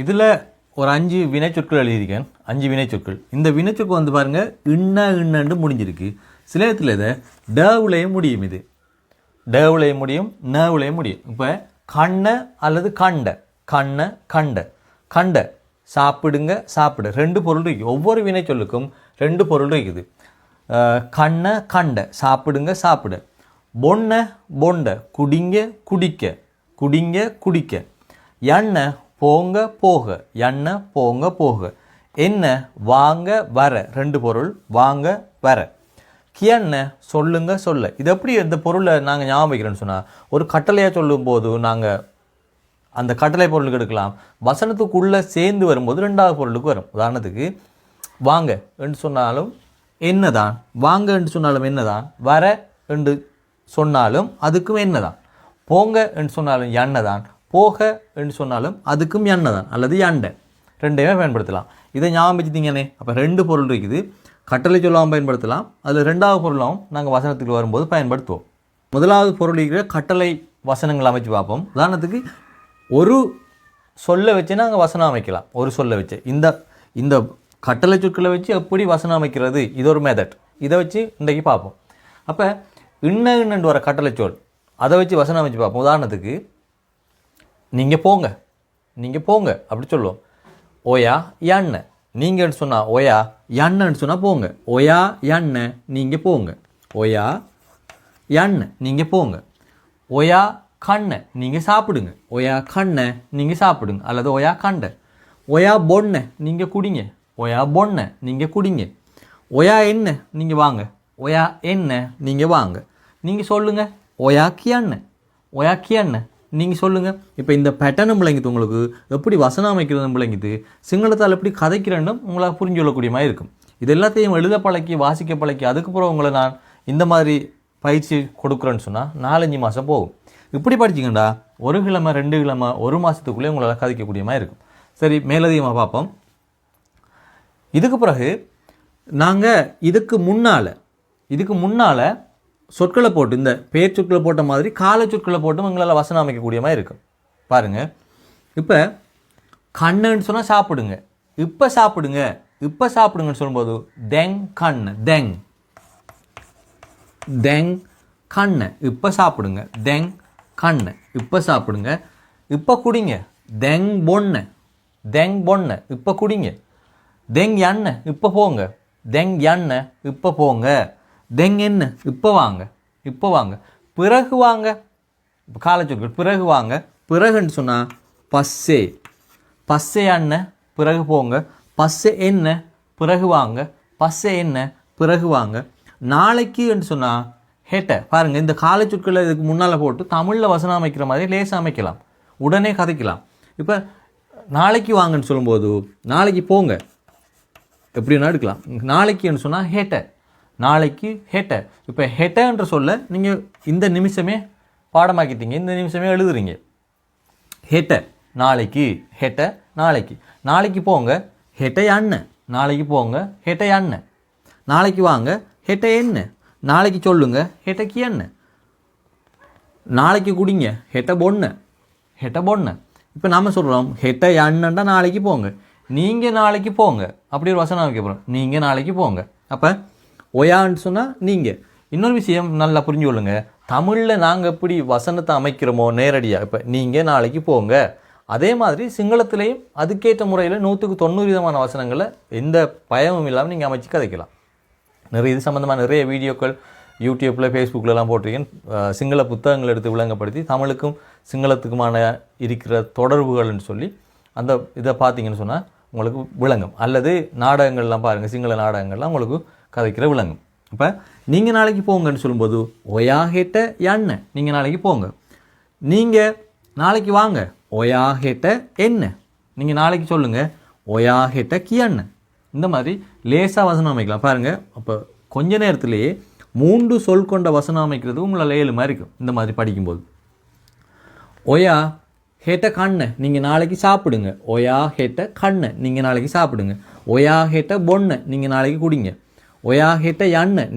இதில் ஒரு அஞ்சு வினைச்சொற்கள் எழுதியிருக்கேன். அஞ்சு வினைச்சொற்கள். இந்த வினைச்சொற்கள் வந்து பாருங்கள் இன்ன இண்ணண்டு முடிஞ்சிருக்கு. சில இடத்துல இதை டவுலையும் முடியும் இது. டவுலையும் முடியும் நவுலையும் முடியும். இப்போ கண்ண அல்லது கண்ட. கண்ண கண்ட. கண்ட. சாப்பிடுங்க சாப்பிடு. ரெண்டு பொருள் இருக்குது ஒவ்வொரு வினைச்சொல்லுக்கும் ரெண்டு பொருள் இருக்குது. கண்ண கண்ட. சாப்பிடுங்க சாப்பிடு. பொண்ண பொண்ட. குடிங்க குடிக்க. குடிங்க குடிக்க. எண்ணெய் போங்க போக. என்ன போங்க போக. என்ன? வாங்க வர. ரெண்டு பொருள். வாங்க வர. கியன்ன சொல்லுங்க சொல்ல. இது எப்படி இந்த பொருளை நாங்கள் ஞாபகம் வைக்கிறோன்னு சொன்னால் ஒரு கட்டளையாக சொல்லும்போது நாங்கள் அந்த கட்டளை பொருளுக்கு எடுக்கலாம். வசனத்துக்குள்ளே சேர்ந்து வரும்போது ரெண்டாவது பொருளுக்கு வரும். உதாரணத்துக்கு வாங்க என்று சொன்னாலும் என்னதான்? வாங்க என்று சொன்னாலும் என்னதான்? வர என்று சொன்னாலும் அதுக்கும் என்னதான்? போங்க என்று சொன்னாலும் எண்ணெய் போக என்று சொன்னாலும் அதுக்கும் எண்ணெய் தான் அல்லது எண்டை. ரெண்டையுமே பயன்படுத்தலாம். இதை ஞாபகம் வச்சுட்டீங்கன்னே அப்போ ரெண்டு பொருள் இருக்குது. கட்டளை சொல்லாமல் பயன்படுத்தலாம். அதில் ரெண்டாவது பொருளாகவும் நாங்கள் வசனத்துக்கு வரும்போது பயன்படுத்துவோம். முதலாவது பொருள் இருக்கிற கட்டளை வசனங்கள் அமைச்சு பார்ப்போம். உதாரணத்துக்கு ஒரு சொல்ல வச்சு நாங்கள் வசனம் அமைக்கலாம். ஒரு சொல்ல வச்சு. இந்த இந்த கட்டளை சொற்களை வச்சு எப்படி வசனம் அமைக்கிறது? இது ஒரு மெதட் இதை வச்சு இன்றைக்கு பார்ப்போம். அப்போ இன்ன இன்னண்டு வர கட்டளை சொல். அதை வச்சு வசனம் அமைச்சு பார்ப்போம். உதாரணத்துக்கு நீங்கள் போங்க. நீங்கள் போங்க. அப்படி சொல்லுவோம். ஓயா யாண்ண நீங்கன்னு சொன்னால் ஓயா யாண்ணன்னு சொன்னால் போங்க. ஓயா யாண்ண நீங்கள் போங்க. ஓயா யாண்ண நீங்கள் போங்க. ஓயா கண்ணை. நீங்கள் சாப்பிடுங்க. ஓயா கண்ணை. நீங்கள் சாப்பிடுங்க. அல்லது ஓயா கண்டை. ஓயா பொண்ணை. நீங்கள் குடிங்க. ஓயா பொண்ணை. நீங்கள் குடிங்க. ஓயா என்ன நீங்கள் வாங்க. ஓயா என்ன நீங்கள் வாங்க. நீங்கள் சொல்லுங்கள் ஓயா கியாண்ண ஓயா கியாண்ண நீங்கள் சொல்லுங்கள் இப்போ இந்த பேட்டர்னும் விளங்கிது உங்களுக்கு எப்படி வசனம் அமைக்கிறதும் விளங்கிது சிங்களத்தால் எப்படி கதைக்கிறேன்னும் உங்களால் புரிஞ்சு கொள்ளக்கூடிய மாதிரி இருக்கும். இது எல்லாத்தையும் எழுத பழக்கி வாசிக்க பழக்கி அதுக்கப்புறம் உங்களை நான் இந்த மாதிரி பயிற்சி கொடுக்குறேன்னு சொன்னால் நாலஞ்சு மாதம் போகும். இப்படி படிச்சிங்கண்டா ஒரு கிழமை ரெண்டு கிழமை ஒரு மாதத்துக்குள்ளே உங்களால் கதைக்கக்கூடிய மாதிரி இருக்கும். சரி மேலதிகமாக பார்ப்போம். இதுக்கு பிறகு நாங்கள் இதுக்கு முன்னால் இதுக்கு முன்னால் சொற்களை போட்டு இந்த பெயர் சொற்களை போட்ட மாதிரி கால சொற்களை போட்டும் எங்களால் வசனம் அமைக்கக்கூடிய மாதிரி இருக்கும் பாருங்கள் இப்போ கண்ணுன்னு சொன்னால் சாப்பிடுங்க. இப்போ சாப்பிடுங்க. இப்போ சாப்பிடுங்கன்னு சொல்லும்போது தெங் கண் தெங். தெங் கண்ணை. இப்போ சாப்பிடுங்க. தெங் கண்ணை. இப்போ சாப்பிடுங்க. இப்போ குடிங்க. தெங் பொண்ணு. தெங் பொண்ணு. இப்போ குடிங்க. தெங் எண்ணெய் இப்போ போங்க. தெங் எண்ணெய் இப்போ போங்க. தெங் என்ன? இப்போ வாங்க. இப்போ வாங்க. பிறகு வாங்க. இப்போ காலச்சொற்கள் பிறகு வாங்க. பிறகுன்னு சொன்னால் பஸ்ஸே. பஸ்ஸே அண்ண பிறகு போங்க. பஸ்ஸே என்ன? பிறகு வாங்க. பஸ்ஸே என்ன? பிறகு வாங்க. நாளைக்கு என்று சொன்னால் ஹேட்ட பாருங்கள் இந்த காலை சொற்களை இதுக்கு முன்னால் போட்டு தமிழில் வசனம் அமைக்கிற மாதிரி லேசாக அமைக்கலாம். உடனே கதைக்கலாம். இப்போ நாளைக்கு வாங்கன்னு சொல்லும்போது நாளைக்கு போங்க. எப்படி வேணா எடுக்கலாம் நாளைக்குன்னு சொன்னால் ஹேட்ட. நாளைக்கு ஹேட்ட. இப்போ ஹெட்டன்ற சொல்ல நீங்கள் இந்த நிமிஷமே பாடமாக்கிட்டீங்க. இந்த நிமிஷமே எழுதுறீங்க. ஹெட்ட. நாளைக்கு ஹெட்ட நாளைக்கு. நாளைக்கு போங்க ஹெட்டை அண்ணன் நாளைக்கு போங்க ஹெட்டை அண்ணன் நாளைக்கு வாங்க ஹெட்டை என்ன நாளைக்கு சொல்லுங்க ஹெட்டைக்கு என்ன நாளைக்கு குடிங்க ஹெட்ட பொண்ணு. ஹெட்ட பொண்ணு. இப்போ நம்ம சொல்கிறோம் ஹெட்டை அண்ணன்டா நாளைக்கு போங்க. நீங்கள் நாளைக்கு போங்க. அப்படி ஒரு வசனம் வைக்க போகிறோம் நீங்கள் நாளைக்கு போங்க. அப்போ ஒயான்னு சொன்னால் நீங்கள் இன்னொரு விஷயம் நல்லா புரிஞ்சு கொள்ளுங்க. தமிழில் நாங்கள் எப்படி வசனத்தை அமைக்கிறோமோ நேரடியாக இப்போ நீங்கள் நாளைக்கு போங்க. அதே மாதிரி சிங்களத்துலேயும் அதுக்கேற்ற முறையில் நூற்றுக்கு தொண்ணூறு விதமான வசனங்களை எந்த பயமும் இல்லாமல் நீங்கள் அமைச்சு கதைக்கலாம். நிறைய இது சம்மந்தமாக நிறைய வீடியோக்கள் யூடியூப்பில் ஃபேஸ்புக்கிலலாம் போட்டிருக்கேன். சிங்கள புத்தகங்கள் எடுத்து விளங்கப்படுத்தி தமிழுக்கும் சிங்களத்துக்குமான இருக்கிற தொடர்புகள்னு சொல்லி அந்த இதை பார்த்தீங்கன்னு சொன்னால் உங்களுக்கு விளங்கும். அல்லது நாடகங்கள்லாம் பாருங்கள் சிங்கள நாடகங்கள்லாம் உங்களுக்கு கதைக்கிற விளங்கும் இப்போ நீங்கள் நாளைக்கு போங்கன்னு சொல்லும்போது ஒயா ஹேட்ட நீங்கள் நாளைக்கு போங்க. நீங்கள் நாளைக்கு வாங்க. ஒயா ஹேட்ட என்ன நீங்கள் நாளைக்கு சொல்லுங்கள் ஒயா ஹேட்ட கியண்ண இந்த மாதிரி லேசாக வசனம் அமைக்கலாம். பாருங்கள் அப்போ கொஞ்ச நேரத்திலேயே மூன்று சொல் கொண்ட வசனம் அமைக்கிறது உங்களால் ஏழு மாதிரி இருக்கும் இந்த மாதிரி படிக்கும்போது. ஒயா ஹேட்ட கண்ணை நீங்கள் நாளைக்கு சாப்பிடுங்க. ஒயா ஹேட்ட கண்ணை நீங்கள் நாளைக்கு சாப்பிடுங்க. ஒயா ஹேட்ட பொண்ணை. நீங்கள் நாளைக்கு குடிங்க. ஒயா ஹேட்ட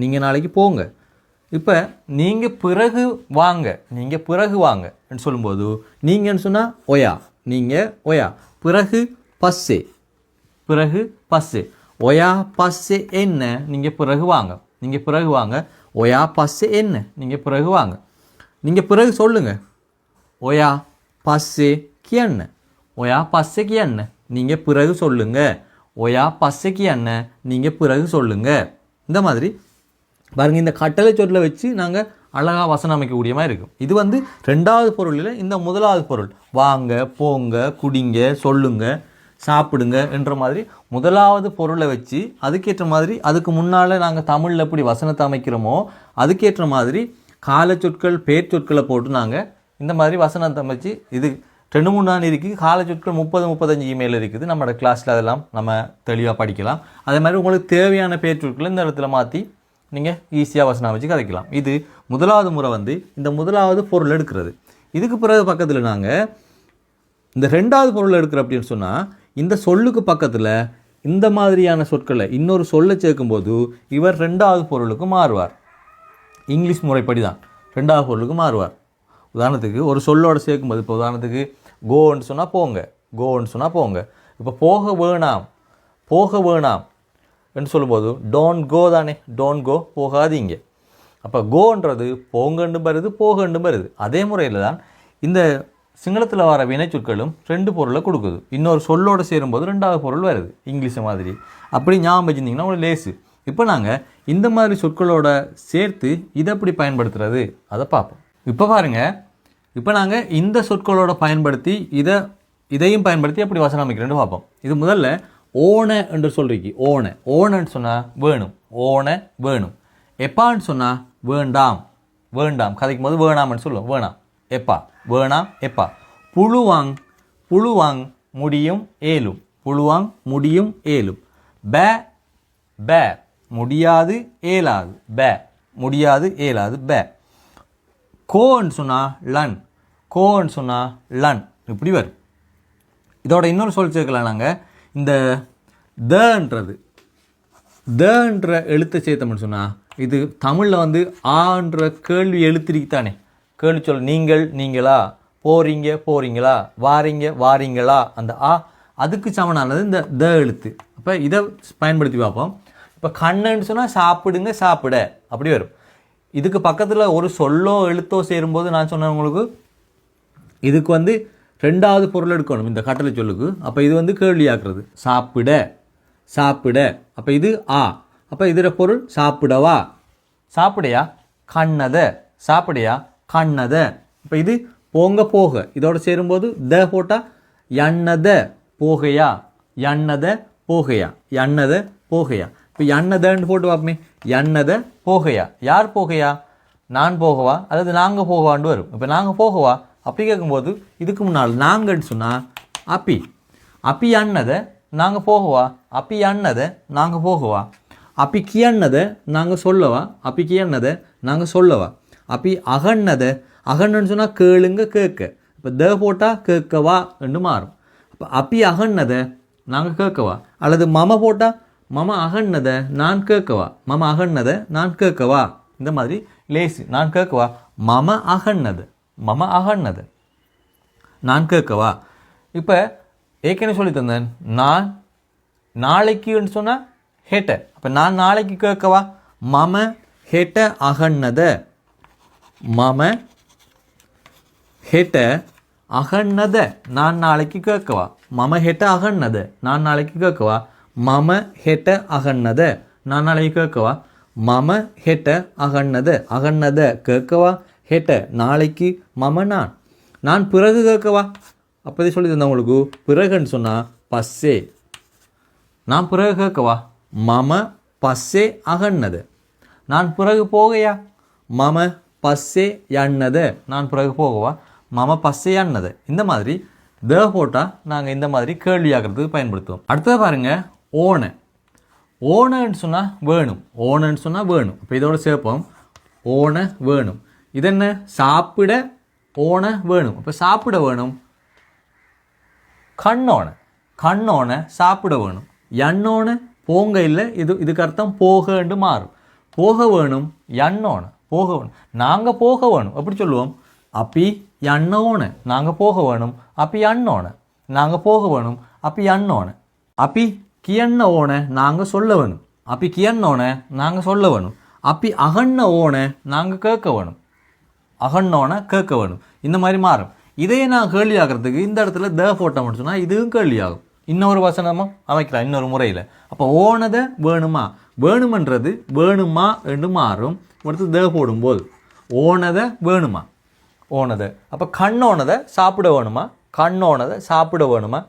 நீங்கள் நாளைக்கு போங்க. இப்போ நீங்கள் பிறகு வாங்க. நீங்கள் பிறகு வாங்கன்னு சொல்லும்போது நீங்கன்னு சொன்னால் ஒயா. நீங்கள் ஒயா. பிறகு பஸ்ஸே. பிறகு பஸ்ஸு. ஒயா பஸ்ஸு என்ன? நீங்கள் பிறகு வாங்க. நீங்கள் பிறகு வாங்க. ஒயா பஸ்ஸு என்ன? நீங்கள் பிறகு வாங்க. நீங்கள் பிறகு சொல்லுங்கள் ஒயா பஸ்ஸே கியண்ண ஒயா பஸ்ஸு கியண்ண நீங்கள் பிறகு சொல்லுங்கள் ஒயா பஸ்ஸு கியண்ண நீங்கள் பிறகு சொல்லுங்கள் இந்த மாதிரி. பாருங்கள் இந்த கட்டளை சொற்களை வச்சு நாங்கள் அழகாக வசனம் அமைக்கக்கூடிய மாதிரி இருக்கும். இது வந்து ரெண்டாவது பொருளில் இந்த முதலாவது பொருள். வாங்க போங்க குடிங்க சொல்லுங்க சாப்பிடுங்க என்ற மாதிரி முதலாவது பொருளை வச்சு அதுக்கேற்ற மாதிரி அதுக்கு முன்னால் நாங்கள் தமிழில் எப்படி வசனத்தை அமைக்கிறோமோ அதுக்கேற்ற மாதிரி காலச்சொற்கள் பேர் சொற்களை போட்டு நாங்கள் இந்த மாதிரி வசனத்தை அமைச்சு இது ரெண்டு மூணு தேதிக்கு இருக்குது கால சொற்கள் முப்பது முப்பத்தஞ்சு இமெயில் இருக்குது. நம்மளோட கிளாஸில் அதெல்லாம் நம்ம தெளிவாக படிக்கலாம். அதே மாதிரி உங்களுக்கு தேவையான பேர் சொற்களை இந்த இடத்துல மாற்றி நீங்கள் ஈஸியாக வசனம் வச்சு கதைக்கலாம். இது முதலாவது முறை வந்து இந்த முதலாவது பொருள் எடுக்கிறது. இதுக்கு பிறகு பக்கத்தில் நாங்கள் இந்த ரெண்டாவது பொருள் எடுக்கிற அப்படின்னு சொன்னால் இந்த சொல்லுக்கு பக்கத்தில் இந்த மாதிரியான சொற்களை இன்னொரு சொல்லை சேர்க்கும்போது இவர் ரெண்டாவது பொருளுக்கு மாறுவார். இங்கிலீஷ் முறைப்படி தான் ரெண்டாவது பொருளுக்கு மாறுவார். உதாரணத்துக்கு ஒரு சொல்லோடு சேர்க்கும்போது இப்போ உதாரணத்துக்கு கோன்னு சொன்னால் போங்க கோன்னு சொன்னால் போங்க இப்போ போக வேணாம் போக வேணாம் என்று சொல்லும்போது டோன்ட் கோ தானே டோன்ட் கோ போகாதீங்க அப்போ கோன்றது போங்கன்னு வருது போகன்னு வருது அதே முறையில் தான் இந்த சிங்களத்தில் வர வினைச்சொற்களும் ரெண்டு பொருளை கொடுக்குது இன்னொரு சொல்லோடு சேரும்போது ரெண்டாவது பொருள் வருது இங்கிலீஷ் மாதிரி அப்படி ஞாபகம் வச்சுருந்தீங்கன்னா ஒரு லேசு இப்போ நாங்கள் இந்த மாதிரி சொற்களோட சேர்த்து இதை எப்படி பயன்படுத்துறது அதை பார்ப்போம் இப்போ பாருங்கள் இப்போ நாங்கள் இந்த சொற்களோட பயன்படுத்தி இதை இதையும் பயன்படுத்தி எப்படி வசனம் அமைக்கிறேன்னு பார்ப்போம். இது முதல்ல ஓன என்று சொல்றீங்க. ஓன ஓனன்னு சொன்னால் வேணும். ஓன வேணும். எப்பான்னு சொன்னால் வேண்டாம். வேண்டாம். கதைக்கும் போது வேணாம்னு சொல்லுவோம். வேணாம். எப்பா. வேணாம் எப்பா. புழுவாங் புழுவாங் முடியும் ஏலும். புழுவாங் முடியும் ஏலும். பே பே. முடியாது ஏலாது. பே. முடியாது ஏலாது. பே. கோன்னு சொன்னால் லன் கோன்னு சொன்னால் லன் இப்படி வரும். இதோட இன்னொரு சொல் சேர்க்கலாம் நாங்கள் இந்த தன்றது. தன்ற எழுத்தை சேர்த்தோம்னு சொன்னால் இது தமிழில் வந்து ஆன்ற கேள்வி எழுத்திருக்கு தானே கேள்வி சொல் நீங்கள் நீங்களா போகிறீங்க போகிறீங்களா வாரீங்க வாரீங்களா அந்த ஆ அதுக்கு சமனானது இந்த த எழுத்து அப்போ இதை பயன்படுத்தி பார்ப்போம். இப்போ கண்ணுன்னு சொன்னால் சாப்பிடுங்க சாப்பிட. அப்படி வரும். இதுக்கு பக்கத்தில் ஒரு சொல்லோ எழுத்தோ சேரும்போது நான் சொன்னேன் உங்களுக்கு இதுக்கு வந்து ரெண்டாவது பொருள் எடுக்கணும் இந்த கட்டளை சொல்லுக்கு. அப்போ இது வந்து கேள்வியாக்குறது. சாப்பிட சாப்பிட. அப்போ இது ஆ. அப்போ இதோட பொருள் சாப்பிடவா? சாப்பிடையா? கண்ணத. சாப்பிடையா? கண்ணத. இப்போ இது போங்க போக. இதோட சேரும்போது த போட்டால் எண்ணத போகையா? எண்ணத போகையா? எண்ணத போகையா? இப்போ எண்ணதன்னு போட்டு பார்ப்போமே. எண்ணத போகையா. யார் போகையா? நான் போகவா? அல்லது நாங்கள் போகவான்னு வரும். இப்போ நாங்கள் போகவா? அப்படி கேட்கும்போது இதுக்கு முன்னால் நாங்கன்னு சொன்னால் அப்பி. அப்பி அண்ணதை நாங்கள் போகவா? அப்பி அண்ணதை நாங்கள் போகவா? அப்பி கியண்ணதை நாங்கள் சொல்லவா? அப்பி கியண்ணதை நாங்கள் சொல்லவா? அப்பி அகண்ணதை அகன்னு சொன்னால் கேளுங்க கேட்க. இப்போ த போட்டால் கேட்கவா என்று மாறும். அப்போ அப்பி அகண்ணதை நாங்கள் கேட்கவா? அல்லது மம போட்டால் மம அகண்ணதை நான் கேட்கவா? மம அகண்ணதை நான் கேட்கவா? இந்த மாதிரி லேசி நான் கேட்கவா? மம அகண்ணது மம அகண்ணது. நான் கேட்கவா? இப்போ ஏற்கனவே சொல்லி தந்தேன். நான் நாளைக்குன்னு சொன்னால் ஹேட்ட. அப்போ நான் நாளைக்கு கேட்கவா? மம ஹேட்ட அகண்ணத. மம ஹேட்ட அகண்ணத. நான் நாளைக்கு கேட்கவா? மம ஹெட்ட அகண்ணத. நான் நாளைக்கு கேட்கவா? மம ஹெட்ட அகண்ணத நான் நாளைக்கு கேட்கவா? மம ஹெட்ட அகன்னது. அகன்னத கேட்கவா? ஹெட்ட நாளைக்கு மம நான். நான் பிறகு கேட்கவா? அப்போதே சொல்லி தந்தேன் உங்களுக்கு. பிறகுன்னு சொன்னால் பஸ்ஸே. நான் பிறகு கேட்கவா? மம பஸ்ஸே அகன்னது. நான் பிறகு போகையா? மம பஸ்ஸே அன்னது. நான் பிறகு போகவா? மம பஸ்ஸே அன்னது. இந்த மாதிரி த போட்டால் நாங்கள் இந்த மாதிரி கேள்வியாகிறதுக்கு பயன்படுத்துவோம். அடுத்தது பாருங்கள் ஓனை ஓனன்னு சொன்னால் வேணும். ஓனன்னு சொன்னால் வேணும். இப்போ இதோட சேர்ப்போம். ஓனை வேணும். இது என்ன சாப்பிட ஓனை வேணும். இப்போ சாப்பிட வேணும். கண்ணோன கண்ணோன சாப்பிட வேணும். எண்ணோன போங்க இல்லை. இது இதுக்கு அர்த்தம் போகன்னு மாறும். போக வேணும் எண்ணோன போக வேணும். நாங்கள் போக வேணும். எப்படி சொல்லுவோம்? அப்பி எண்ணோன நாங்கள் போக வேணும். அப்பி எண்ணோன நாங்கள் போக வேணும். அப்பி அண்ணோன அப்பி கியண்ண ஓன நாங்கள் சொல்ல வேணும் அப்பி கியண்ணோன நாங்கள் சொல்ல வேணும் அப்பி அகண்ண ஓன நாங்கள் கேட்க வேணும் அகண்ணோன கேட்க வேணும் இந்த மாதிரி மாறும். இதையே நான் கேள்வி ஆகிறதுக்கு இந்த இடத்துல த போட்டோம் சொன்னால் இதுவும் கேள்வி ஆகும் இன்னொரு வசனமும் அமைக்கலாம் இன்னொரு முறையில். அப்போ ஓனதை வேணுமா? வேணுமன்றது வேணுமா என்று மாறும். அடுத்து த போடும்போது. ஓனதை வேணுமா? ஓனதை. அப்போ கண்ணோனதை சாப்பிட வேணுமா? கண்ணோனதை சாப்பிட வேணுமா?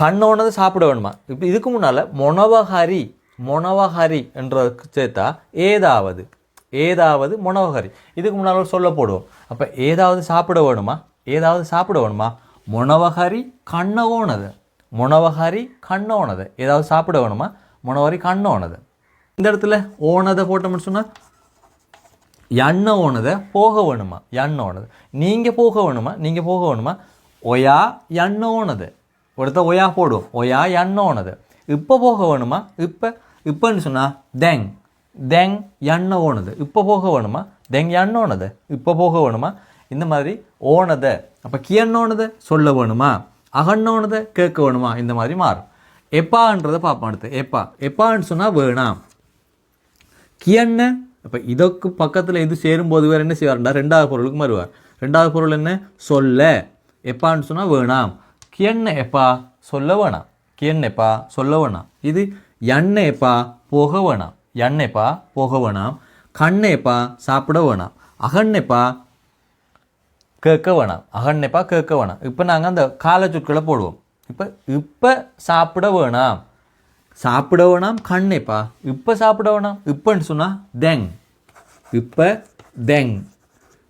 கண்ணோனது சாப்பிட வேணுமா? இப்போ இதுக்கு முன்னால் மொனவஹரி மொனவஹரி என்றதுக்கு சேர்த்தா ஏதாவது ஏதாவது மொனவஹரி. இதுக்கு முன்னால் சொல்ல போடுவோம். அப்போ ஏதாவது சாப்பிட வேணுமா? ஏதாவது சாப்பிட வேணுமா? மொனவஹரி கண்ண ஓனது மொனவஹரி கண்ணோனது. ஏதாவது சாப்பிட வேணுமா? மொனவரி கண்ணோனது. இந்த இடத்துல ஓனதை போட்டோம்னு சொன்னால் எண்ணெய் ஓனதை போக வேணுமா? எண்ணெய் ஓனது. நீங்கள் போக வேணுமா? நீங்கள் போக வேணுமா? ஒயா எண்ண ஓனது. ஒருத்த ஒயா போடும் ஒயா எண்ண ஓனது இப்போ போக வேணுமா இப்போ இப்போன்னு சொன்னால் தேங் தேங் எண்ண ஓனது இப்போ போக வேணுமா தேங் எண்ண ஓனது இப்போ போக வேணுமா இந்த மாதிரி ஓனதை அப்போ கியண்ணோனது சொல்ல வேணுமா அகண்ணோனதை கேட்க வேணுமா இந்த மாதிரி மாறும் எப்பான்றதை பார்ப்போம் அடுத்து எப்பா எப்பான்னு சொன்னால் வேணாம் கியண்ண இப்போ இதற்கு பக்கத்தில் இது சேரும்போது வேறு என்ன செய்வார்டா ரெண்டாவது பொருளுக்கு மாறுவார் ரெண்டாவது பொருள் என்ன சொல்ல எப்பான்னு சொன்னால் வேணாம் கியண்ண எப்பா சொல்ல வேணாம் கியண்ண எப்பா சொல்ல வேணாம் இது எண்ணெய் எப்பா போக வேணாம் எண்ணெய்ப்பா போக வேணாம் கண்ணெப்பா சாப்பிட வேணாம் அகண்ணெப்பா கேட்க வேணாம் அகண்ணெப்பா கேட்க வேணாம் இப்போ நாங்கள் அந்த கால சொற்களை போடுவோம். இப்போ இப்போ சாப்பிட வேணாம் சாப்பிட வேணாம் கண்ணேப்பா. இப்போ சாப்பிட வேணாம் இப்போன்னு சொன்னால் தெங். இப்போ தெங்.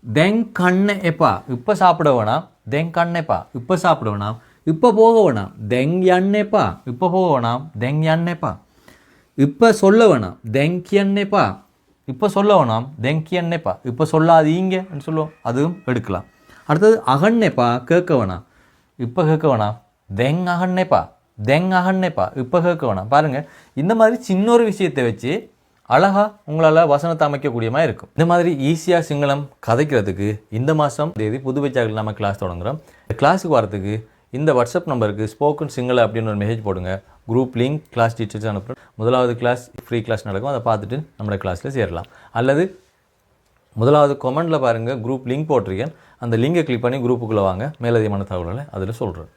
தெங் கண்ணெப்பா. இப்போ சாப்பிட வேணாம் தெங் கண்ணேப்பா. இப்போ சாப்பிட வேணாம் இப்போ போக வேணாம். தெங் எண்ணேப்பா இப்போ போக வேணாம். தெங் யண்ணேப்பா இப்போ சொல்ல வேணாம். தெங்கி எண்ணேப்பா இப்போ சொல்ல வேணாம். தெங்கி எண்ணேப்பா இப்போ சொல்லாதீங்கன்னு சொல்லுவோம். அதுவும் எடுக்கலாம். அடுத்தது அகண்ணேப்பா கேட்க வேணாம். இப்போ கேட்க வேணாம். தெங் அகண்ணேப்பா தெங் அகண்ணேப்பா இப்போ கேட்க வேணாம். பாருங்கள் இந்த மாதிரி சின்ன ஒரு விஷயத்தை வச்சு அழகா உங்களால் வசனத்தை அமைக்கக்கூடிய மாதிரி இருக்கும். இந்த மாதிரி ஈஸியாக சிங்களம் கதைக்கிறதுக்கு இந்த மாதம் தேதி புது பச்சாக்கள் நம்ம கிளாஸ் தொடங்குறோம் கிளாஸுக்கு வரத்துக்கு இந்த வாட்ஸ்அப் நம்பருக்கு ஸ்போக்கன் சிங்கிள் அப்படின்னு ஒரு மெசேஜ் போடுங்க. குரூப் லிங்க் கிளாஸ் டீச்சர்ஸ் அனுப்புகிறோம் முதலாவது கிளாஸ் ஃப்ரீ கிளாஸ் நடக்கும். அதை பார்த்துட்டு நம்மளோட கிளாஸில் சேரலாம். அல்லது முதலாவது கமெண்ட்டில் பாருங்கள் குரூப் லிங்க் போட்டிருக்கேன். அந்த லிங்கை கிளிக் பண்ணி குரூப்புக்குள்ளே வாங்க. மேலதிகமான தகவல்களை அதில் சொல்கிறேன்